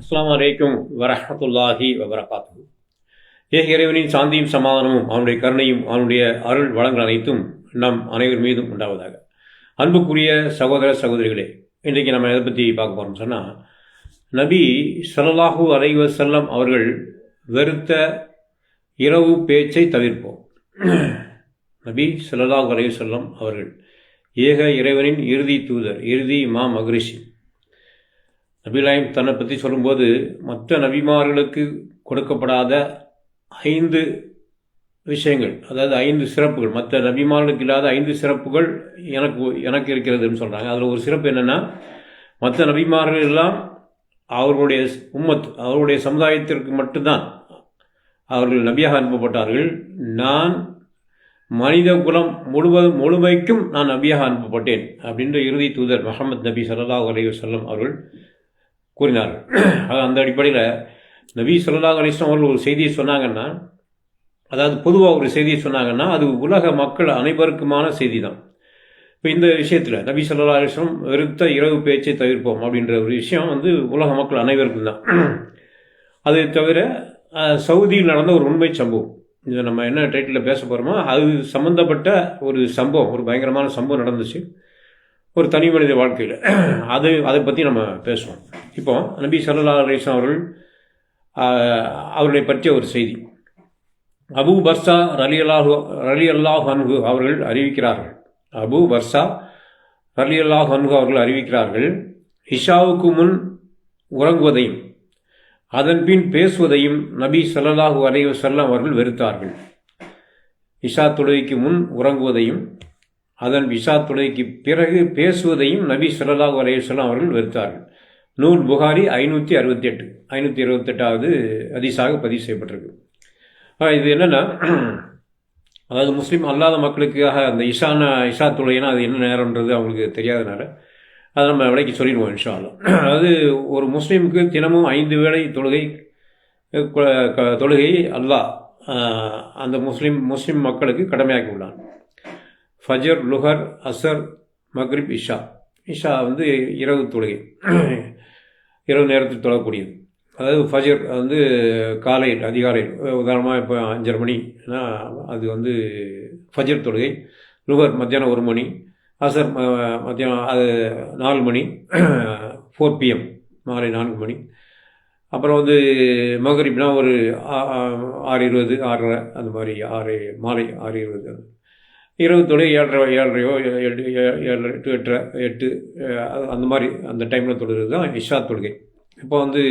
அஸ்லாம் அலைக்கும் வரஹ்மத்துல்லாஹி வபரகாத்து ஏ இறைவனின் சாந்தியும் சமாதானமும் அவனுடைய கருணையும் அவனுடைய அருள் வளங்கள் அனைத்தும் நம் அனைவர் மீதும் உண்டாவதாக. அன்புக்குரிய சகோதர சகோதரிகளே இன்றைக்கு நம்ம எதை பற்றி பார்க்க போகிறோம் சொன்னால் நபி ஸல்லல்லாஹு அலைவ செல்லம் அவர்கள் வெறுத்த இரவு பேச்சை தவிர்ப்போம். நபி ஸல்லல்லாஹு அலைவ செல்லம் அவர்கள் ஏக இறைவனின் இறுதி தூதர் இறுதி மா மகரிஷி. நபிலாயம் தன்னை பற்றி சொல்லும்போது மற்ற நபிமார்களுக்கு கொடுக்கப்படாத ஐந்து விஷயங்கள் அதாவது ஐந்து சிறப்புகள். மற்ற நபிமார்களுக்கு இல்லாத ஐந்து சிறப்புகள் எனக்கு எனக்கு இருக்கிறதுன்னு சொல்கிறாங்க அதில் ஒரு சிறப்பு என்னென்னா மற்ற நபிமார்கள் எல்லாம் அவர்களுடைய உம்மத் அவருடைய சமுதாயத்திற்கு மட்டும்தான் அவர்கள் நபியாக அனுப்பப்பட்டார்கள். நான் மனித குலம் முழுவதும் முழுமைக்கும் நான் நபியாக அனுப்பப்பட்டேன் அப்படின்ற இறுதி தூதர் முகமது நபி சல்லாஹ் அலி வல்லம் அவர்கள் கூறினார். அது அந்த அடிப்படையில் நபி சொல்லா அலிஸ்லாம் அவர்கள் ஒரு செய்தியை சொன்னாங்கன்னா அதாவது பொதுவாக ஒரு செய்தியை சொன்னாங்கன்னா அது உலக மக்கள் அனைவருக்குமான செய்தி தான் இப்போ இந்த விஷயத்தில் நபி சொல்லலா அலிஸ்லாம் வெறுத்த இரவு பேச்சை தவிர்ப்போம் அப்படின்ற ஒரு விஷயம் வந்து உலக மக்கள் அனைவருக்கும் தான். அதை தவிர சவுதியில் நடந்த ஒரு உண்மை சம்பவம். இதை நம்ம என்ன டைட்டிலில் பேச போகிறோமோ அது சம்மந்தப்பட்ட ஒரு சம்பவம் ஒரு பயங்கரமான சம்பவம் நடந்துச்சு. ஒரு தனி மனித வாழ்க்கையில். அது அதை பற்றி நம்ம பேசுவோம். இப்போ நபி சல்லா அலிஸ்லாம் அவர்கள் அவர்களை பற்றிய ஒரு செய்தி. அபு பர்சா ரலி அல்லாஹு ரலி அல்லாஹ் அன்ஹு அவர்கள் அறிவிக்கிறார்கள். அபு பர்சா ரலி அல்லாஹ் அன்ஹு அவர்கள் அறிவிக்கிறார்கள் இஷாவுக்கு முன் உறங்குவதையும் அதன் பின் பேசுவதையும் நபி சல்லாஹூ அலைஹி செல்லம் அவர்கள் வெறுத்தார்கள். இஷா தொழுகைக்கு முன் உறங்குவதையும் அதன் இஷா பிறகு பேசுவதையும் நபி சொல்லலாஹ் அலையுஸ்லாம் அவர்கள் வெறுத்தார்கள். நூல் புகாரி ஐநூற்றி அறுபத்தி எட்டு ஐநூற்றி இருபத்தெட்டாவது அதிசாக பதிவு செய்யப்பட்டிருக்கு. இது என்னென்னா அதாவது முஸ்லீம் அல்லாத மக்களுக்காக அந்த இஷான இஷா தொழுகைனா அது என்ன நேரம்ன்றது அவங்களுக்கு தெரியாதனால அதை நம்ம விலைக்கு சொல்லிடுவோம் இன்ஷாலும் அதாவது ஒரு முஸ்லீமுக்கு தினமும் ஐந்து வேளை தொழுகை தொழுகை அல்லாஹ் அந்த முஸ்லீம் முஸ்லீம் மக்களுக்கு கடமையாக்கி உள்ளான் ஃபஜர் லுஹர் அசர் மக்ரிப் இஷா. இஷா வந்து இரவு தொழுகை. இரவு நேரத்தில் தொழக்கூடியது. அதாவது ஃபஜர் வந்து காலை அதிகாலை உதாரணமாக இப்போ அஞ்சரை மணினா அது வந்து ஃபஜர் தொழுகை. லுஹர் மத்தியானம் ஒரு மணி அசர் மத்தியானம் அது நாலு மணி ஃபோர் பிஎம் மாலை நான்கு மணி. அப்புறம் வந்து மகரிப்னா ஒரு ஆறு இருபது ஆறரை அந்த மாதிரி ஆறு மாலை ஆறு இருபது. இரவு ஏழரை ஏழரையோ எட்டு ஏழரை எட்டு எட்டரை எட்டு அந்த மாதிரி அந்த டைமில் தொழுகிறது தான் இஷா தொழுகை. இப்போ வந்து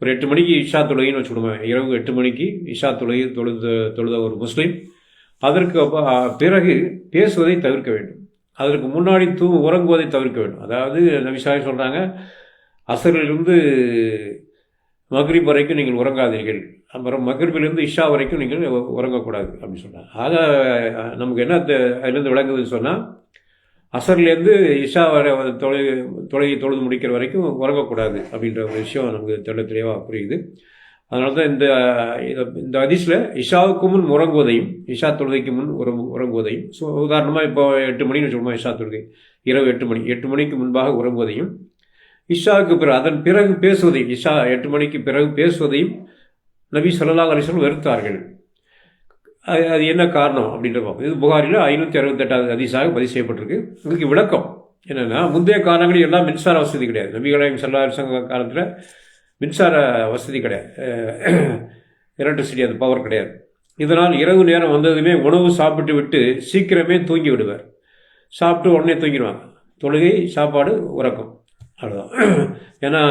ஒரு எட்டு மணிக்கு இஷா தொழுகைன்னு வச்சுக்கோங்க இரவு எட்டு மணிக்கு இஷா தொழுகை தொழுத தொழுத ஒரு முஸ்லீம் அதற்கு பிறகு பேசுவதை தவிர்க்க வேண்டும். அதற்கு முன்னாடி தூ உறங்குவதை தவிர்க்க வேண்டும். அதாவது நபிசாய் சொல்கிறாங்க அசரிலிருந்து மக்ரிப் வரைக்கும் நீங்கள் உறங்காதீர்கள். அப்புறம் மக்ரிபிலிருந்து இஷா வரைக்கும் நீங்கள் உறங்கக்கூடாது அப்படின்னு சொன்னாங்க. ஆக நமக்கு என்ன அதுலேருந்து விளங்குதுன்னு சொன்னால் அசர்லேருந்து இஷா வரை தொலை தொலையை தொழுது முடிக்கிற வரைக்கும் உறங்கக்கூடாது அப்படின்ற ஒரு விஷயம் நமக்கு தெள்ள தெளிவாக புரியுது. அதனால தான் இந்த இந்த அதிஸில் இஷாவுக்கு முன் உறங்குவதையும் இஷா தொழுகைக்கு முன் உற உறங்குவதையும் ஸோ உதாரணமாக இப்போ எட்டு மணின்னு சொல்லுவோம் இஷா தொழுகை. இரவு எட்டு மணி. எட்டு மணிக்கு முன்பாக உறங்குவதையும் இஷாவுக்கு பிறகு அதன் பிறகு பேசுவதையும் இஷா எட்டு மணிக்கு பிறகு பேசுவதையும் நபி சொல்லலா அலிஸ்வல் வெறுத்தார்கள். அது அது என்ன காரணம் அப்படின்ற பார்ப்போம். இது புகாரில் ஐநூற்றி அறுபத்தெட்டாவது அதிசாக பதிவு செய்யப்பட்டிருக்கு. இதுக்கு விளக்கம் என்னென்னா முந்தைய காலங்களில் எல்லாம் மின்சார வசதி கிடையாது. நபிகளாயம் சல்லா சங்க காலத்தில் மின்சார வசதி கிடையாது. எலக்ட்ரிசிட்டி அந்த பவர் கிடையாது. இதனால் இரவு நேரம் வந்ததுமே உணவு சாப்பிட்டு விட்டு சீக்கிரமே தூங்கி விடுவார். சாப்பிட்டு உடனே தூங்கிடுவாங்க. தொழுகை சாப்பாடு உறக்கம். அவ்வளோதான் ஏன்னா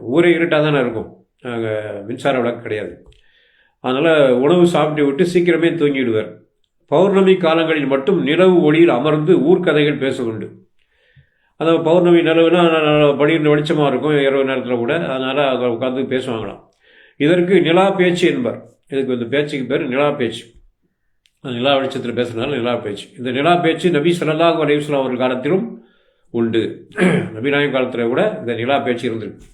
ஊரே இருட்டாக தானே இருக்கும். நாங்கள் மின்சார விளக்கு கிடையாது. அதனால் உணவு சாப்பிட்டு விட்டு சீக்கிரமே தூங்கிடுவார். பௌர்ணமி காலங்களில் மட்டும் நிலவு ஒளியில் அமர்ந்து ஊர்க்கதைகள் பேசுகொண்டு அந்த பௌர்ணமி நிலவுனா படிக்கிற வெளிச்சமாக இருக்கும் இரவு நேரத்தில் கூட. அதனால் உட்காந்து பேசுவாங்களாம். இதற்கு நிலா பேச்சு என்பார். இதுக்கு இந்த பேச்சுக்கு பேர் நிலா பேச்சு. நிலா வெளிச்சத்தில் பேசுகிறதுனால நிலா பேச்சு. இந்த நிலா பேச்சு நபி சல்லாஹ் அலையுஸ்லாம் ஒரு காலத்திலும் உண்டு. நபிநாயகம் காலத்தில் கூட இந்த நிலா பேச்சு இருந்திருக்கு.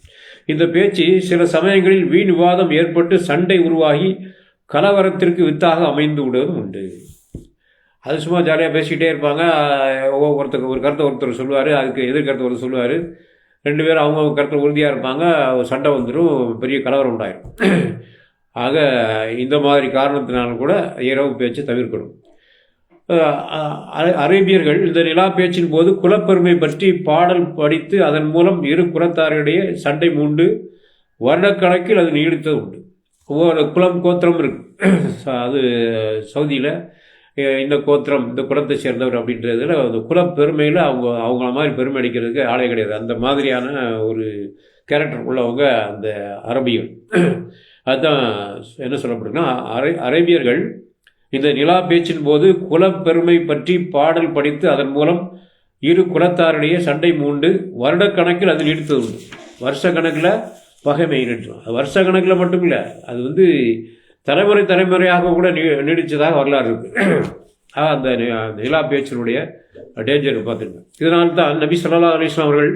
இந்த பேச்சு சில சமயங்களில் வீண் விவாதம் ஏற்பட்டு சண்டை உருவாகி கலவரத்திற்கு வித்தாக அமைந்து விடுவதும் உண்டு. அது சும்மா ஜாலியாக பேசிக்கிட்டே இருப்பாங்க. ஒவ்வொருத்தருக்கு ஒரு கருத்தை ஒருத்தர் சொல்லுவார் அதுக்கு எதிர்கருத்தை ஒருத்தர் சொல்லுவார். ரெண்டு பேரும் அவங்க கருத்தில் உறுதியாக இருப்பாங்க. சண்டை வந்துடும் பெரிய கலவரம் உண்டாயிரும். ஆக இந்த மாதிரி காரணத்தினாலும் கூட இரவு பேச்சு தவிர்க்கணும். அரேபியர்கள் இந்த நிலா பேச்சின் போது குலப்பெருமை பற்றி பாடல் படித்து அதன் மூலம் இரு குலத்தாரிடையே சண்டை மூண்டு வருடக்கணக்கில் அது நீடித்தது உண்டு. ஒவ்வொரு குலம் கோத்திரம் இருக்கு. அது சவுதியில் இந்த கோத்திரம் இந்த குலத்தை சேர்ந்தவர் அப்படின்றதுல அந்த குலப்பெருமையில் அவங்க அவங்கள மாதிரி பெருமை அடிக்கிறதுக்கு ஆளே கிடையாது. அந்த மாதிரியான ஒரு கேரக்டர் உள்ளவங்க அந்த அரபியல் அதுதான் என்ன சொல்லப்படுதுன்னா அரே அரேபியர்கள் இந்த நிலா பேச்சின் போது குலப்பெருமை பற்றி பாடல் படித்து அதன் மூலம் இரு குலத்தாரிடையே சண்டை மூண்டு வருடக்கணக்கில் அது நீடித்தது உண்டு. வருஷ கணக்கில் பகைமை நின்றோம் வருஷ கணக்கில் மட்டும் இல்லை அது வந்து தலைமுறை தலைமுறையாக கூட நீ நீடித்ததாக வரலாறு இருக்குது அந்த நிலா பேச்சினுடைய டேஞ்சர் பார்த்துருக்கேன் இதனால் தான் நபி சல்லா அலிஸ்லாம் அவர்கள்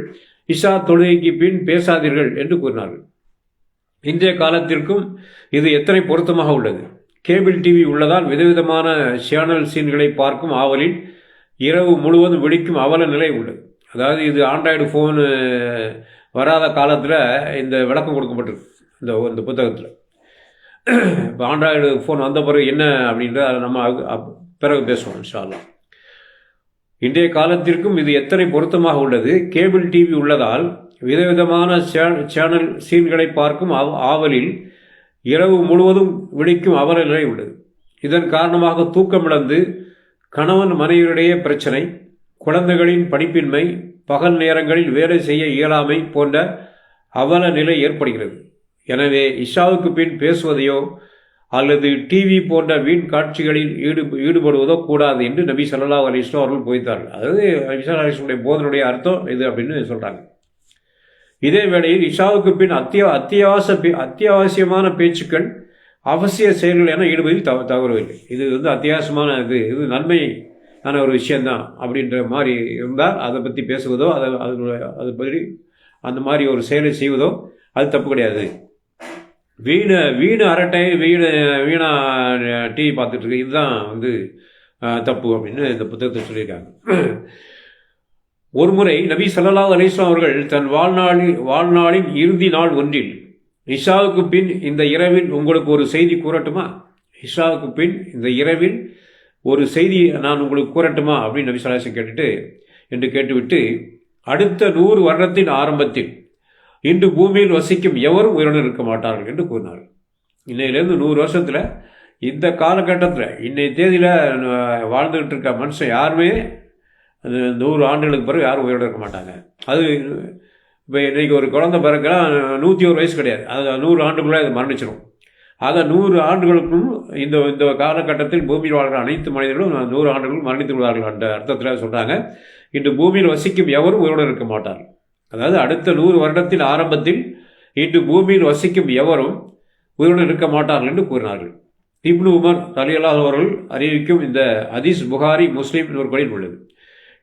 இஷா தொழுகைக்கு பின் பேசாதீர்கள் என்று கூறினார்கள். இன்றைய காலத்திற்கும் இது எத்தனை பொருத்தமாக உள்ளது? கேபிள் டிவி உள்ளதால் விதவிதமான சேனல் சீன்களை பார்க்கும் ஆவலில் இரவு முழுவதும் வெடிக்கும் அவல நிலை உள்ளது. அதாவது இது ஆண்ட்ராய்டு ஃபோனு வராத காலத்தில் இந்த விளக்கம் கொடுக்கப்பட்டிருக்கு இந்த இந்த புத்தகத்தில். இப்போ ஆண்ட்ராய்டு ஃபோன் வந்த பிறகு என்ன அப்படின்றத அதை நம்ம பிறகு பேசுவோம் இன்ஷால்லாம் இன்றைய காலத்திற்கும் இது எத்தனை பொருத்தமாக உள்ளது? கேபிள் டிவி உள்ளதால் விதவிதமான சேனல் சீன்களை பார்க்கும் ஆவலில் இரவு முழுவதும் விழிக்கும் அவல நிலை உள்ளது இதன் காரணமாக தூக்கமிழந்து கணவன் மனைவியிடையே பிரச்சனை குழந்தைகளின் படிப்பின்மை பகல் நேரங்களில் வேலை செய்ய இயலாமை போன்ற அவல நிலை ஏற்படுகிறது. எனவே இஷாவுக்கு பின் பேசுவதையோ அல்லது டிவி போன்ற வீண் காட்சிகளில் ஈடு ஈடுபடுவதோ கூடாது என்று நபி சல்லா அலிஸ்லாம் அவர்கள் போய்த்தார்கள். அதாவது நபி சல்லா அலிஸ்லுடைய போதனுடைய அர்த்தம் இது அப்படின்னு சொல்கிறாங்க இதே வேளையில் இஷாவுக்கு பின் அத்தியா அத்தியாவசிய அத்தியாவசியமான பேச்சுக்கள் அவசிய செயல்கள் என ஈடுபதில் தவ தவறவில்லை. இது வந்து அத்தியாவசியமான இது இது நன்மையான ஒரு விஷயந்தான் அப்படின்ற மாதிரி இருந்தால் அதை பற்றி பேசுவதோ அதை அது அதை பற்றி அந்த மாதிரி ஒரு செயலை செய்வதோ அது தப்பு கிடையாது. வீணு வீணு அரட்டை வீணு வீணா டிவி பார்த்துட்ருக்கு இதுதான் வந்து தப்பு அப்படின்னு இந்த புத்தகத்தை சொல்லியிருக்காங்க. ஒருமுறை நபி சல்லா அலிஸ்லாம் அவர்கள் தன் வாழ்நாளில் வாழ்நாளின் இறுதி நாள் ஒன்றில் இஷாவுக்கு பின் இந்த இரவில் உங்களுக்கு ஒரு செய்தி கூறட்டுமா? இஷாவுக்கு பின் இந்த இரவில் ஒரு செய்தி நான் உங்களுக்கு கூறட்டுமா? அப்படின்னு நபி சலாசன் கேட்டுட்டு என்று கேட்டுவிட்டு அடுத்த நூறு வருடத்தின் ஆரம்பத்தில் இன்று பூமியில் வசிக்கும் எவரும் உயிருடன் இருக்க மாட்டார்கள் என்று கூறினார்கள். இன்னையிலேருந்து நூறு வருஷத்தில் இந்த காலகட்டத்தில் இன்னைய தேதியில் வாழ்ந்துகிட்டு இருக்க மனுஷன் யாருமே அது நூறு ஆண்டுகளுக்கு பிறகு யாரும் உயிரோடு இருக்க மாட்டாங்க. அது இப்போ இன்றைக்கி ஒரு குழந்தை பிறக்கலாம் நூற்றி ஒரு வயசு கிடையாது. அது நூறு ஆண்டுக்குள்ளே அது மரணிச்சிடும் ஆக நூறு ஆண்டுகளுக்கும் இந்த இந்த காலகட்டத்தில் பூமியில் வாழ்கிற அனைத்து மனிதர்களும் நூறு ஆண்டுகளும் மரணித்து விடுவார்கள் என்ற அர்த்தத்தில் சொல்கிறாங்க இன்று பூமியில் வசிக்கும் எவரும் உயிரோடு இருக்க மாட்டார். அதாவது அடுத்த நூறு வருடத்தின் ஆரம்பத்தில் இன்று பூமியில் வசிக்கும் எவரும் உயிரோடு இருக்க மாட்டார்கள் என்று கூறினார்கள். இப்னு உமர் தலையலாதவர்கள் அறிவிக்கும் இந்த அதீஸ் புகாரி முஸ்லீம் இவர்களில் உள்ளது.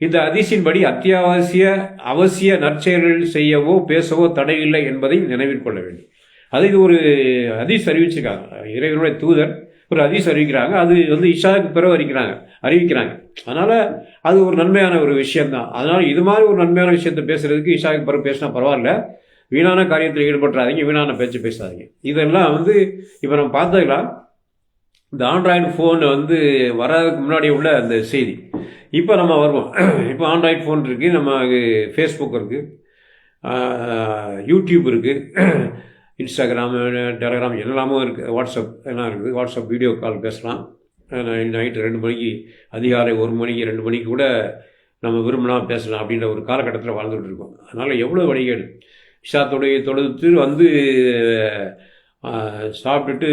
இந்த அதிசின்படி அத்தியாவசிய அவசிய நற்செயல்கள் செய்யவோ பேசவோ தடையில்லை என்பதை நினைவில் கொள்ள வேண்டும். அது இது ஒரு அதிஸ் அறிவிச்சிருக்காங்க. இறைவனுடைய தூதர் ஒரு அதிஸ் அறிவிக்கிறாங்க. அது வந்து இஷாவுக்கு பிறகு அறிவிக்கிறாங்க. அறிவிக்கிறாங்க. அதனால் அது ஒரு நன்மையான ஒரு விஷயம்தான். அதனால் இது மாதிரி ஒரு நன்மையான விஷயத்தை பேசுகிறதுக்கு இஷாவுக்கு பிறகு பேசினா பரவாயில்ல. வீணான காரியத்தில் ஈடுபட்டுறாதீங்க வீணான பேச்சு பேசாதீங்க. இதெல்லாம் வந்து இப்போ நம்ம பார்த்ததுலாம் இந்த ஆண்ட்ராய்டு ஃபோன் வந்து வர்றதுக்கு முன்னாடி உள்ள அந்த செய்தி. இப்போ நம்ம வருவோம். இப்போ ஆண்ட்ராய்ட் ஃபோன் இருக்குது நம்ம ஃபேஸ்புக் இருக்குது யூடியூப் இருக்குது இன்ஸ்டாகிராமு டெலகிராம் எல்லாமும் இருக்குது வாட்ஸ்அப் எல்லாம் இருக்குது. வாட்ஸ்அப் வீடியோ கால் பேசலாம். நைட்டு ரெண்டு மணிக்கு அதிகாலை ஒரு மணிக்கு ரெண்டு மணிக்கு கூட நம்ம விரும்பினா பேசலாம் அப்படின்ற ஒரு காலகட்டத்தில் வாழ்ந்துகிட்டு இருக்கோம். அதனால் எவ்வளோ வழிகள்? இஷாத்துடைய தொழுத்து வந்து சாப்பிட்டுட்டு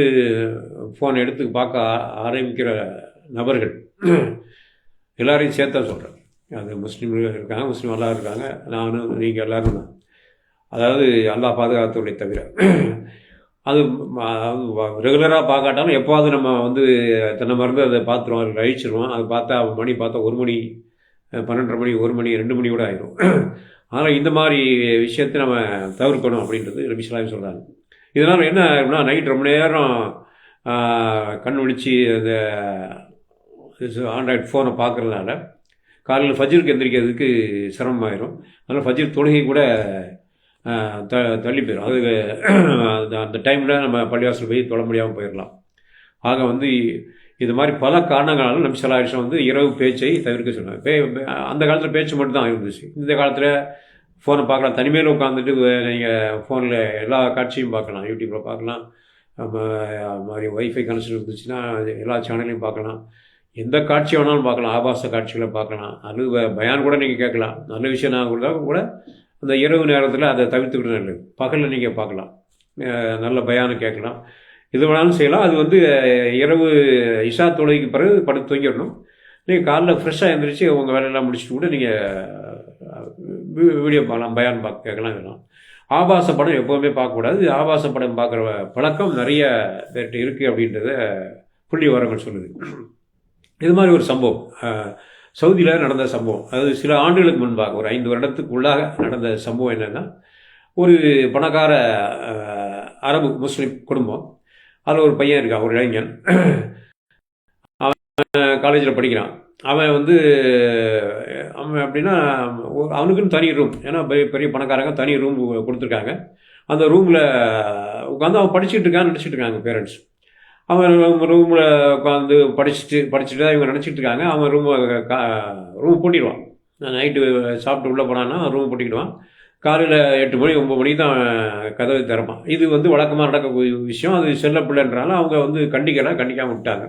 ஃபோன் எடுத்து பார்க்க ஆரம்பிக்கிற நபர்கள் எல்லாரையும் சேர்த்தா சொல்கிறேன் அது முஸ்லீம்கள் இருக்காங்க முஸ்லீம் எல்லாம் இருக்காங்க. நானும் நீங்கள் எல்லோரும் தான். அதாவது அல்லா பாதுகாத்தோடைய தவிர. அது ரெகுலராக பார்க்காட்டாலும் எப்போவாது நம்ம வந்து தென்னை மருந்து அதை பார்த்துருவோம் அதை அழிச்சிருவோம் அது பார்த்தா மணி பார்த்தா ஒரு மணி பன்னெண்டரை மணி ஒரு மணி ரெண்டு மணி கூட ஆயிரும். ஆனால் இந்த மாதிரி விஷயத்தை நம்ம தவிர்க்கணும் அப்படின்றது ரபிஸ்லாமி சொல்கிறாங்க இதனால் என்ன ஆகும்னா நைட் ரொம்ப நேரம் கண் விழிச்சு அந்த ஆண்ட்ராய்டு ஃபோனை பார்க்குறதுனால காலையில் ஃபஜ்ருக்கு எந்திரிக்கிறதுக்கு சிரமமாயிரும். அதனால் ஃபஜ்ர் தொழுகை கூட த தள்ளி போயிடும் அது அந்த- அந்த டைமில் நம்ம பள்ளிவாசல் போய் தொழ முடியாமல் போயிடலாம் ஆக வந்து இது மாதிரி பல காரணங்களாலும் நம்ம சில அலைஹி வந்து இரவு பேச்சை தவிர்க்க சொன்னாங்க. பே அந்த காலத்தில் பேச்சு மட்டும்தான் இருந்துச்சு. இந்த காலத்தில் ஃபோனை பார்க்கலாம். தனிமையில் உட்காந்துட்டு நீங்கள் ஃபோனில் எல்லா காட்சியும் பார்க்கலாம். யூடியூப்பில் பார்க்கலாம். நம்ம மாதிரி ஒய்ஃபை கனெக்ஷன் இருந்துச்சுன்னா எல்லா சேனலையும் பார்க்கலாம். எந்த காட்சி வேணாலும் பார்க்கலாம் ஆபாச காட்சிகளை பார்க்கலாம். அது பயான் கூட நீங்கள் கேட்கலாம். நல்ல விஷயம் நான் கூட கூட அந்த இரவு நேரத்தில் அதை தவிர்த்துக்கிட்டு நல்லது பகலில் நீங்கள் பார்க்கலாம். நல்ல பயானம் கேட்கலாம். இது வேணாலும் செய்யலாம். அது வந்து இரவு இஷா தொழுகைக்கு பிறகு படுத்து தூங்கிடணும். நீங்கள் காலைல ஃப்ரெஷ்ஷாக எழுந்திரிச்சு உங்கள் வேலையெல்லாம் முடிச்சுட்டு கூட நீங்கள் வீடியோ பார்க்கலாம் பயான் பார்க்க கேட்கலாம் வேணும் ஆபாச படம் எப்போவுமே பார்க்கக்கூடாது. ஆபாச படம் பார்க்குற பழக்கம் நிறைய பேர்கிட்ட இருக்குது அப்படின்றத புள்ளி வரங்கள் சொல்லுது. இது மாதிரி ஒரு சம்பவம். சவுதியில் நடந்த சம்பவம். அதாவது சில ஆண்டுகளுக்கு முன்பாக ஒரு ஐந்து வருடத்துக்கு உள்ளாக நடந்த சம்பவம் என்னென்னா ஒரு பணக்கார அரபு முஸ்லீம் குடும்பம் அதில் ஒரு பையன் இருக்கான் ஒரு இளைஞன். அவன் காலேஜில் படிக்கிறான். அவன் வந்து அவன் அப்படின்னா ஒரு- அவனுக்குன்னு தனி ரூம் ஏன்னா பெரிய பெரிய பணக்காரங்க தனி ரூம் கொடுத்துருக்காங்க. அந்த ரூமில் உட்காந்து அவன் படிச்சுட்டு இருக்கான்னு நினச்சிட்டு இருக்காங்க பேரண்ட்ஸ் அவன் ரூமில் உட்காந்து படிச்சுட்டு படிச்சுட்டு தான் இவங்க நினச்சிட்டு இருக்காங்க. அவன் ரூம் ரூம் பூட்டிடுவான். நைட்டு சாப்பிட்டு உள்ளே போனான்னா ரூம் பூட்டிக்கிடுவான் காலையில் எட்டு மணி ஒம்பது மணிக்கு தான் அவன் கதவை திறப்பான். இது வந்து வழக்கமாக நடக்கக்கூடிய விஷயம். அது செல்ல பிள்ளைன்றனால அவங்க வந்து கண்டிக்கலை கண்டிக்காமல் விட்டாங்க.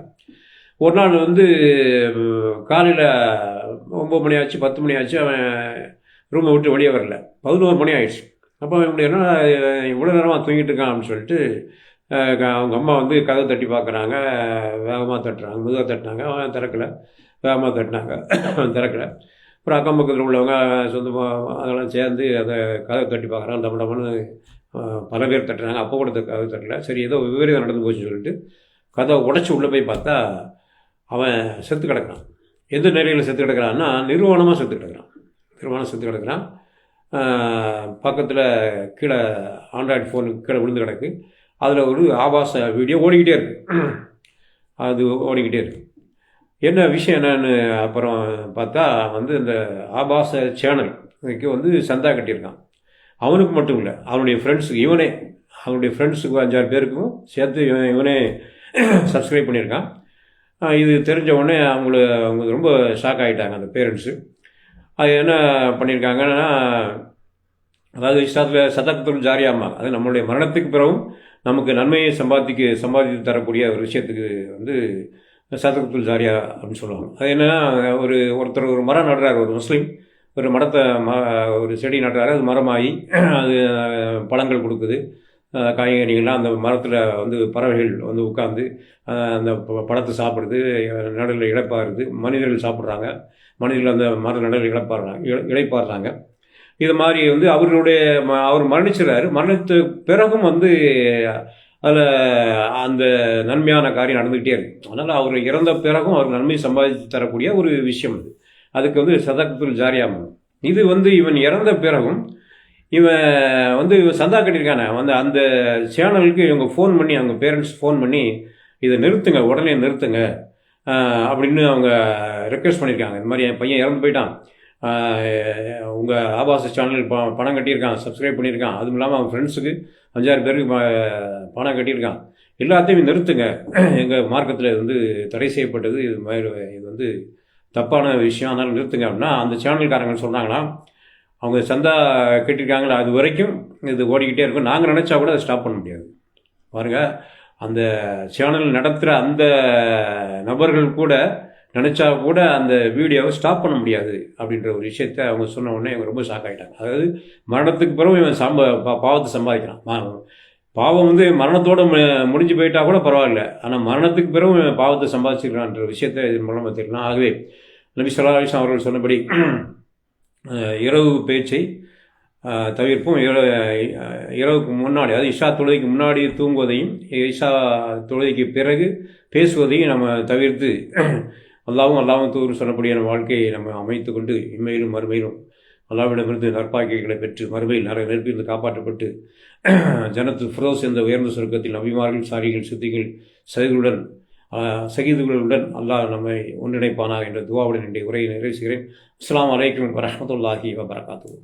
ஒரு நாள் வந்து காலையில் ஒம்பது மணி ஆச்சு பத்து மணி ஆச்சு அவன் ரூமை விட்டு வெளியே வரல. பதினோரு மணி ஆயிடுச்சு. அப்போ அவன் என்ன இவ்வளோ நேரமாக தூங்கிட்டு இருக்கான் அப்படின்னு சொல்லிட்டு அவங்க அம்மா வந்து கதை தட்டி பார்க்குறாங்க. வேகமாக தட்டுறாங்க. முதுகாக தட்டினாங்க. அவன் திறக்கலை. வேகமாக தட்டினாங்க. அவன் திறக்கலை. அப்புறம் அக்கம் பக்கத்தில் உள்ளவங்க சொந்தமாக அதெல்லாம் சேர்ந்து அதை கதை தட்டி பார்க்குறாங்க. நம்ம நம்மன்னு பல பேர் தட்டுறாங்க. அப்போ கூட கதை தட்டலை. சரி ஏதோ விபரீதம் நடந்து போச்சுன்னு சொல்லிட்டு கதவை உடச்சி உள்ளே போய் பார்த்தா அவன் செத்து கிடக்கிறான். எந்த நிலையில் செத்து கிடக்குறான்னா நிர்வாணமாக செத்து கிடக்குறான். நிர்வாணம் செத்து கிடக்குறான். பக்கத்தில் கீழே ஆண்ட்ராய்டு ஃபோனு கீழே விழுந்து கிடக்கு. அதில் ஒரு ஆபாச வீடியோ ஓடிக்கிட்டே இருக்கு. அது ஓடிக்கிட்டே இருக்கு. என்ன விஷயம் என்னன்னு அப்புறம் பார்த்தா வந்து இந்த ஆபாச சேனல் இதுக்கு வந்து சந்தா கட்டியிருக்கான். அவனுக்கு மட்டும் இல்லை அவனுடைய ஃப்ரெண்ட்ஸுக்கு இவனே அவனுடைய ஃப்ரெண்ட்ஸுக்கு அஞ்சாறு பேருக்கும் சேர்த்து இவன் இவனே சப்ஸ்கிரைப் பண்ணியிருக்கான். இது தெரிஞ்ச உடனே அவங்கள அவங்க ரொம்ப ஷாக் ஆகிட்டாங்க அந்த பேரண்ட்ஸு அது என்ன பண்ணியிருக்காங்கன்னா அதாவது இஷ்டத்தில் சதக்கத்துள் ஜாரியாமா அது நம்மளுடைய மரணத்துக்கு பிறகும் நமக்கு நன்மையை சம்பாதிக்க சம்பாதித்து தரக்கூடிய ஒரு விஷயத்துக்கு வந்து சதக்கத்துள் ஜாரியா அப்படின்னு சொல்லுவாங்க. அது என்னென்னா ஒரு ஒருத்தர் ஒரு மரம் நடுறாரு ஒரு முஸ்லீம். ஒரு மரத்தை ம ஒரு செடி நடுறாரு அது மரமாகி அது பழங்கள் கொடுக்குது. காய்கறிகள்லாம் அந்த மரத்தில் வந்து பறவைகள் வந்து உட்காந்து அந்த ப- பழத்தை சாப்பிடுது நடுவில் இழப்பாருது. மனிதர்கள் சாப்பிட்றாங்க. மனிதர்கள் அந்த மர நடுவில் இழப்பாடுறாங்க இழ- இது மாதிரி வந்து அவர்களுடைய ம- அவர் மரணிச்சிடறாரு மரணித்த பிறகும் வந்து அதில் அந்த நன்மையான காரியம் நடந்துக்கிட்டே இருக்கு. அதனால் அவர் இறந்த பிறகும் அவர் நன்மை சம்பாதித்து தரக்கூடிய ஒரு விஷயம் இது அதுக்கு வந்து சதகத்துல் ஜாரியாமம் இது வந்து இவன் இறந்த பிறகும் இவன் வந்து சந்தா கட்டியிருக்கானே. வந்து அந்த சேனலுக்கு இவங்க ஃபோன் பண்ணி அவங்க பேரண்ட்ஸ் ஃபோன் பண்ணி இதை நிறுத்துங்க உடனே நிறுத்துங்க. அப்படின்னு அவங்க ரெக்வெஸ்ட் பண்ணியிருக்காங்க. இந்த மாதிரி என் பையன் இறந்து போயிட்டான். உங்கள் ஆபாச சேனல் ப பணம் கட்டியிருக்கான் சப்ஸ்கிரைப் பண்ணியிருக்கான். அதுவும் இல்லாமல் அவன் ஃப்ரெண்ட்ஸுக்கு அஞ்சாறு பேருக்கு ப- பணம் கட்டியிருக்கான். எல்லாத்தையும் நிறுத்துங்க. எங்கள் மார்க்கத்தில் இது வந்து தடை செய்யப்பட்டது இது மாதிரி இது வந்து தப்பான விஷயம். அதனால் நிறுத்துங்க அப்படின்னா அந்த சேனல்காரங்க சொன்னாங்கன்னா அவங்க சந்தா கட்டியிருக்காங்களா அது வரைக்கும் இது ஓடிக்கிட்டே இருக்கும். நாங்கள் நினச்சா கூட அதை ஸ்டாப் பண்ண முடியாது. பாருங்கள் அந்த சேனல் நடத்துகிற அந்த நபர்கள் கூட நினச்சா கூட அந்த வீடியோவை ஸ்டாப் பண்ண முடியாது அப்படின்ற ஒரு விஷயத்த அவங்க சொன்ன உடனே இவங்க ரொம்ப ஷாக் ஆகிட்டாங்க அதாவது மரணத்துக்கு பிறகு இவன் சம்ப பா- பாவத்தை சம்பாதிக்கிறான். பாவம் வந்து மரணத்தோடு மு- முடிஞ்சு போயிட்டா கூட பரவாயில்ல. ஆனால் மரணத்துக்கு பிறகு இவன் பாவத்தை சம்பாதிச்சிருக்கான்ற விஷயத்தை இதன் மூலமாக தெரியலாம் ஆகவே நபி சொல்லா அவர்கள் சொன்னபடி இரவு பேச்சை தவிர்ப்பும். இரவு இரவுக்கு முன்னாடி அதாவது இஷா தொழுகைக்கு முன்னாடி தூங்குவதையும் இஷா தொழுகைக்கு பிறகு பேசுவதையும் நம்ம தவிர்த்து அல்லாவும் அல்லாவும் தூர் சொல்லக்கூடிய நம்ம வாழ்க்கையை நம்ம அமைத்து கொண்டு இம்மையிலும் மறுமையிலும் அல்லாவிடமிருந்து நற்பாக்கியங்களை பெற்று மறுமையில் நிறைய நெருப்பிலிருந்து காப்பாற்றப்பட்டு ஜனத்து ஃபிரோஸ் என்ற உயர்ந்த சுருக்கத்தில் அபிமார்கள் சாரிகள் சித்திகள் சகிகளுடன் சகிதுகளுடன் அல்லாஹ் நம்மை ஒன்றிணைப்பானாக என்ற துவாவுடன் என்னுடைய உரையை நிறைவு செய்கிறேன். அஸ்ஸலாமு அலைக்கும் வரஹ்மத்துல்லாஹி வபரகாத்துஹு.